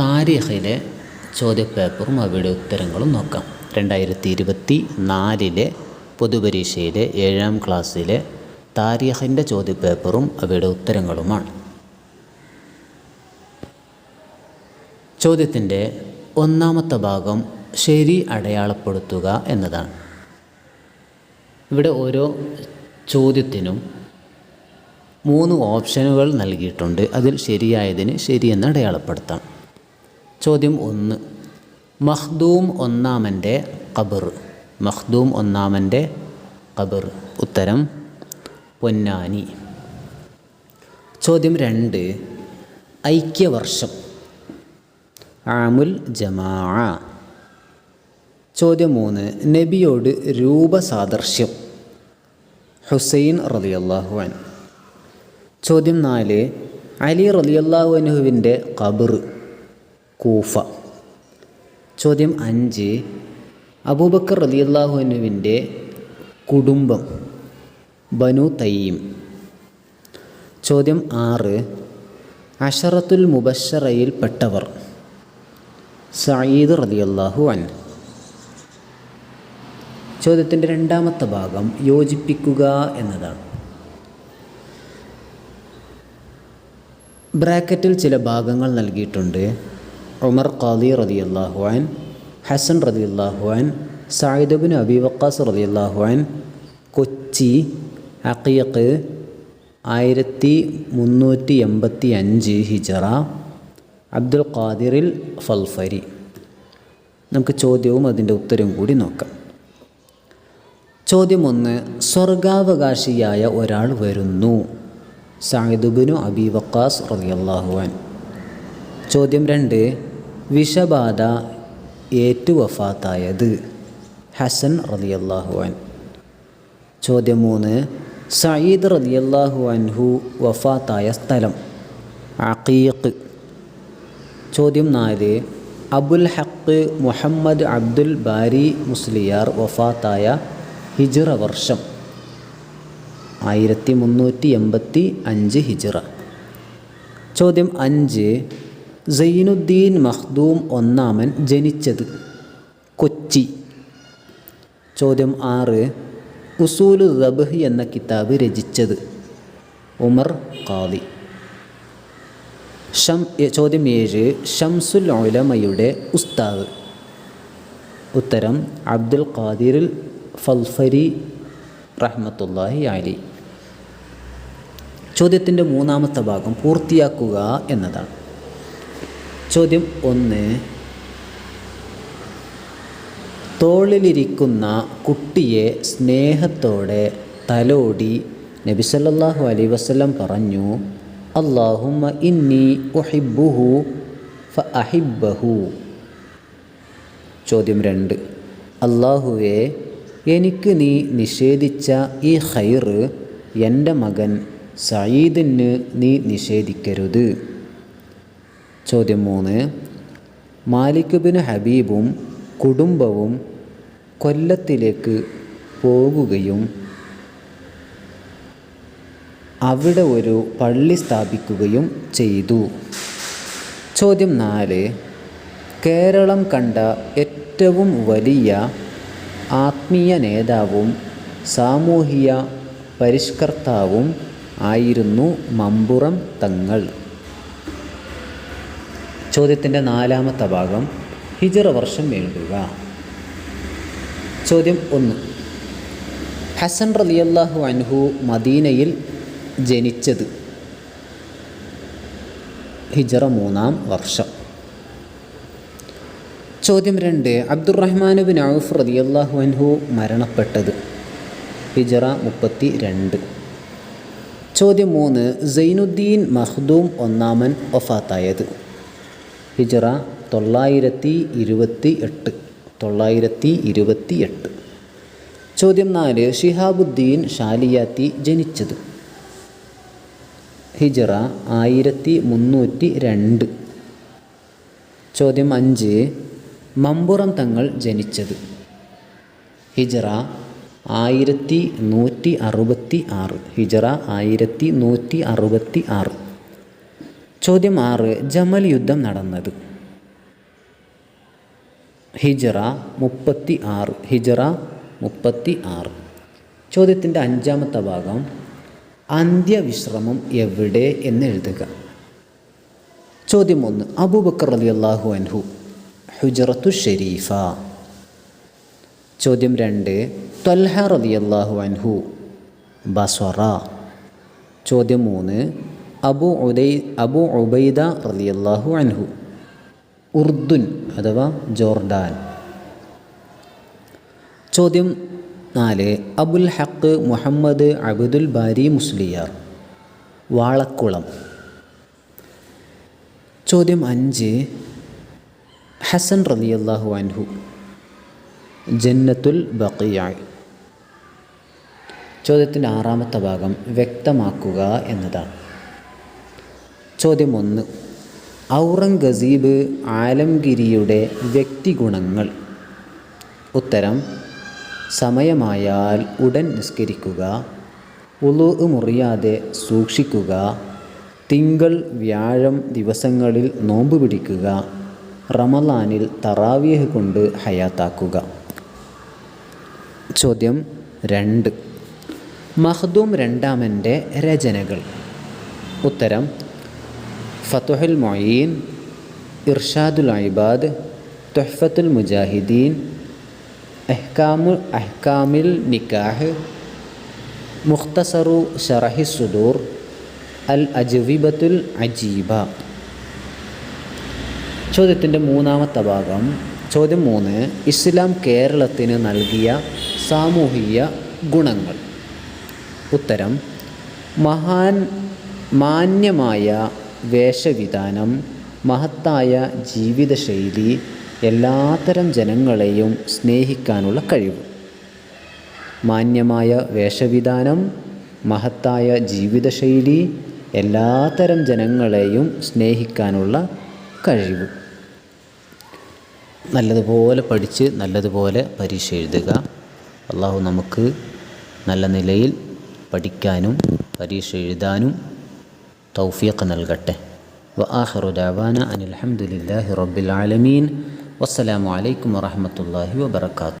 താരിഖിലെ ചോദ്യപേപ്പറും അവയുടെ ഉത്തരങ്ങളും നോക്കാം. രണ്ടായിരത്തി ഇരുപത്തി നാലിലെ പൊതുപരീക്ഷയിലെ ഏഴാം ക്ലാസ്സിലെ താരിഖിന്റെ ചോദ്യപേപ്പറും അവയുടെ ഉത്തരങ്ങളുമാണ്. ചോദ്യത്തിന്റെ ഒന്നാമത്തെ ഭാഗം ശരി അടയാളപ്പെടുത്തുക എന്നതാണ്. ഇവിടെ ഓരോ ചോദ്യത്തിനും മൂന്ന് ഓപ്ഷനുകൾ നൽകിയിട്ടുണ്ട്. അതിൽ ശരിയായതിന് ശരിയെന്ന് അടയാളപ്പെടുത്താം. ചോദ്യം ഒന്ന്. മഖ്ദൂം ഒന്നാമന്റെ ഖബർ. മഖ്ദൂം ഒന്നാമന്റെ ഖബർ. ഉത്തരം പൊന്നാനി. ചോദ്യം രണ്ട്. ഐക്യവർഷം. ആമുൽ ജമാ ചോദ്യം മൂന്ന്. നബിയോട് രൂപസാദർശ്യം ഹുസൈൻ റളിയല്ലാഹു അൻ ചോദ്യം നാല് അലി റലിയല്ലാഹു അനുഹുവിന്റെ ഖബർ കൂഫ. ചോദ്യം അഞ്ച് അബൂബക്കർ റളിയല്ലാഹു അനുവിന്റെ കുടുംബം ബനു തയ്യീം. ചോദ്യം ആറ് അഷറത്തുൽ മുബഷറയിൽപ്പെട്ടവർ സയീദ് റളിയല്ലാഹു അൻ ചോദ്യത്തിന്റെ രണ്ടാമത്തെ ഭാഗം യോജിപ്പിക്കുക എന്നതാണ്. ബ്രാക്കറ്റിൽ ചില ഭാഗങ്ങൾ നൽകിയിട്ടുണ്ട്. ഉമർ ഖാദി റതി അള്ളാഹുവാൻ ഹസൻ റതി അള്ളാഹുവാൻ സായിദബിൻ അബി വക്കാസ് റതി അൻ കൊച്ചി അക്കിയക്ക് ആയിരത്തി മുന്നൂറ്റി എൺപത്തി അഞ്ച് ഹിജറ അബ്ദുൽ ഖാദിറിൽ ഫൽഫരി. നമുക്ക് ചോദ്യവും അതിന്റെ ഉത്തരവും കൂടി നോക്കാം. ചോദ്യം ഒന്ന് സ്വർഗാവകാശിയായ ഒരാൾ വരുന്നു. സായിദുബിനു അബി വക്കാസ് റതിയല്ലാഹുവാൻ ചോദ്യം രണ്ട് വിഷബാധ ഏറ്റു വഫാത്തായത് ഹസൻ റതിയല്ലാഹുവാൻ ചോദ്യം മൂന്ന് സയ്യിദ് റളിയല്ലാഹു അൻഹു വഫാത്തായ സ്ഥലം അഖീഖ്. ചോദ്യം നാല് അബുൽ ഹക്ക് മുഹമ്മദ് അബ്ദുൽ ബാരി മുസ്ലിയാർ വഫാത്തായ ഹിജ്റ വർഷം. ആയിരത്തി മുന്നൂറ്റി എൺപത്തി അഞ്ച് ഹിജ്റ. ചോദ്യം അഞ്ച്. സൈനുദ്ദീൻ മഖ്ദൂം ഒന്നാമൻ ജനിച്ചത് കൊച്ചി. ചോദ്യം ആറ്. ഉസൂലു റബ്ഹ് എന്ന കിതാബ് രചിച്ചത് ഉമർ ഖാദി. ഷം ചോദ്യം ഏഴ്. ഷംസുൽ ഉലമയുടെ ഉസ്താദ്. ഉത്തരം അബ്ദുൽ ഖാദിറിൽ ഫൽഫരി റഹ്മത്തുല്ലാഹി അലി. ചോദ്യത്തിന്റെ മൂന്നാമത്തെ ഭാഗം പൂർത്തിയാക്കുക എന്നതാണ്. ചോദ്യം ഒന്ന് തോളിലിരിക്കുന്ന കുട്ടിയെ സ്നേഹത്തോടെ തലോടി നബി സല്ലല്ലാഹു അലൈഹി വസല്ലം പറഞ്ഞു അള്ളാഹുമ്മ ഇന്നി ഒഹിബുഹു ഫ അഹിബഹു ചോദ്യം രണ്ട് അള്ളാഹുവെ എനിക്ക് നീ നിഷേധിച്ച ഈ ഖൈറ് എന്റെ മകൻ സയീദിന് നീ നിഷേധിക്കരുത്. ചോദ്യം മൂന്ന് മാലിക് ബിൻ ഹബീബും കുടുംബവും കൊല്ലത്തിലേക്ക് പോകുകയും അവിടെ ഒരു പള്ളി സ്ഥാപിക്കുകയും ചെയ്തു. ചോദ്യം നാല്. കേരളം കണ്ട ഏറ്റവും വലിയ ആത്മീയ നേതാവും സാമൂഹിക പരിഷ്കർത്താവും ആയിരുന്നു മമ്പുറം തങ്ങൾ. ചോദ്യത്തിന്റെ നാലാമത്തെ ഭാഗം ഹിജറ വർഷം എഴുതുക. ചോദ്യം ഒന്ന്. ഹസൻ റലിയല്ലാഹു അൻഹു മദീനയിൽ ജനിച്ചത് ഹിജറ മൂന്നാം വർഷം. ചോദ്യം രണ്ട്. അബ്ദുറഹ്മാൻ ബിൻ ഔഫ് റലിയല്ലാഹു അൻഹു മരണപ്പെട്ടത് ഹിജറ മുപ്പത്തി രണ്ട് ചോദ്യം മൂന്ന് സൈനുദ്ദീൻ മഹ്ദൂം ഒന്നാമൻ ഒഫാത്തായത് ഹിജറ തൊള്ളായിരത്തി ഇരുപത്തി എട്ട് തൊള്ളായിരത്തി ഇരുപത്തി എട്ട് ചോദ്യം നാല് ഷിഹാബുദ്ദീൻ ഷാലിയാത്തി ജനിച്ചത്. ഹിജറ ആയിരത്തി മുന്നൂറ്റി രണ്ട് ചോദ്യം അഞ്ച് മമ്പുറം തങ്ങൾ ജനിച്ചത്. ഹിജറ ആയിരത്തി നൂറ്റി അറുപത്തി ആറ്. ഹിജറ ആയിരത്തി നൂറ്റി അറുപത്തി ആറ്. ചോദ്യം ആറ്. ജമൽ യുദ്ധം നടന്നത്. ഹിജറ മുപ്പത്തി ആറ്. ഹിജറ മുപ്പത്തി ആറ്. ചോദ്യത്തിന്റെ അഞ്ചാമത്തെ ഭാഗം അന്ത്യവിശ്രമം എവിടെ എന്ന് എഴുതുക. ചോദ്യം ഒന്ന്. അബൂബക്കർ അലി അള്ളാഹു അൻഹു ഹുജറത്തു ഷെരീഫ. ചോദ്യം രണ്ട്. ത്വൽഹ റതി അള്ളാഹു അൻഹു. ബസ്വറ. ചോദ്യം മൂന്ന്. അബു ഉദൈ അബു ഉബൈദ റതി അള്ളാഹു അൻഹു. ഉർദുൻ അഥവാ ജോർദാൻ ചോദ്യം നാല്. അബുൽ ഹക്ക് മുഹമ്മദ് അബ്ദുൽ ബാരി മുസ്ലിയാർ. വാളക്കുളം. ചോദ്യം അഞ്ച്. ഹസൻ റലിയല്ലാഹു അൻഹു. ജന്നത്തുൽ ബക്കിയ ചോദ്യത്തിന്റെ ആറാമത്തെ ഭാഗം വ്യക്തമാക്കുക എന്നതാണ്. ചോദ്യം ഒന്ന് ഔറംഗസീബ് ആലംഗിരിയുടെ വ്യക്തിഗുണങ്ങൾ. ഉത്തരം സമയമായാൽ ഉടൻ നിസ്കരിക്കുക ഉളു മുറിയാതെ സൂക്ഷിക്കുക തിങ്കൾ വ്യാഴം ദിവസങ്ങളിൽ നോമ്പ് പിടിക്കുക റമലാനിൽ തറാവിയഹ് കൊണ്ട് ഹയാത്താക്കുക. ചോദ്യം രണ്ട്. മഹ്ദൂം രണ്ടാമന്റെ രചനകൾ. ഉത്തരം ഫത്തുഹുൽ മൊയീൻ ഇർഷാദുൽ ഐബാദ് തുഹ്ഫത്തുൽ മുജാഹിദീൻ അഹ്കാമു അഹ്കാമിൽ നിക്കാഹ് മുഖ്തസറു ഷറഹി സുദൂർ അൽ അജ്വിബത്തുൽ അജീബ. ചോദ്യത്തിന്റെ മൂന്നാമത്തെ ഭാഗം ചോദ്യം മൂന്ന് ഇസ്ലാം കേരളത്തിന് നൽകിയ സാമൂഹിക ഗുണങ്ങൾ. ഉത്തരം മഹാൻ മാന്യമായ വേഷവിധാനം മഹത്തായ ജീവിതശൈലി എല്ലാത്തരം ജനങ്ങളെയും സ്നേഹിക്കാനുള്ള കഴിവ്. മാന്യമായ വേഷവിധാനം മഹത്തായ ജീവിതശൈലി എല്ലാത്തരം ജനങ്ങളെയും സ്നേഹിക്കാനുള്ള കഴിവ്. നല്ലതുപോലെ പഠിച്ച് നല്ലതുപോലെ പരീക്ഷ എഴുതുക. അള്ളാഹു നമുക്ക് നല്ല നിലയിൽ പഠിക്കാനും പരീക്ഷ എഴുതാനും തൗഫീഖ് നൽകട്ടെ وآخر دعوانا أن الحمد لله رب العالمين والسلام عليكم ورحمة الله وبركاته